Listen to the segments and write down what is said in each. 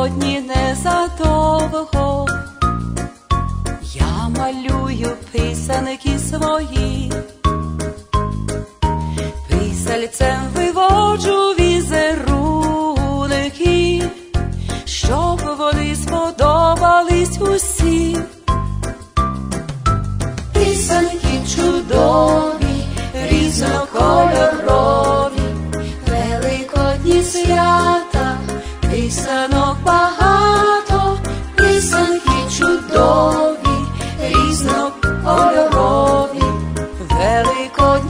великодні незадовго. Я малюю писаники свої, писальцем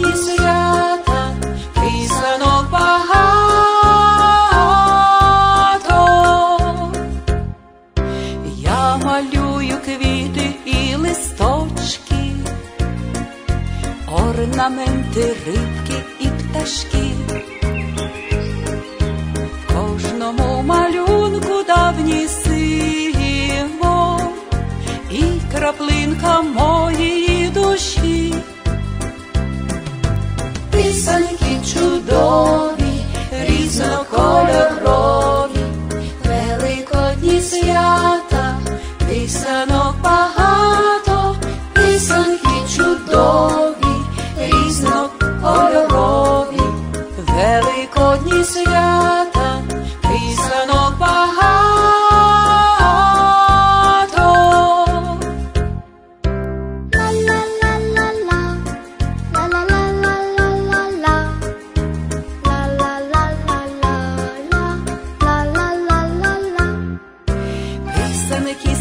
великодні свята, писанок багато. Я малюю квіти і листочки, орнаменти, рибки і пташки. В кожному малюнку давній символ і краплинка моєї різнокольорові, великодні свята, пісанок багато,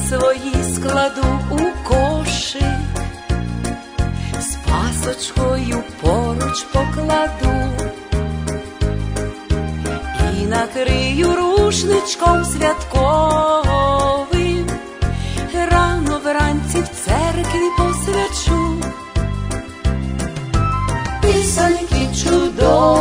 свої складу у кошик, з пасочкою поруч покладу. І накрию рушничком святковим, рано вранці в церкві посвячу. Писанки чудові,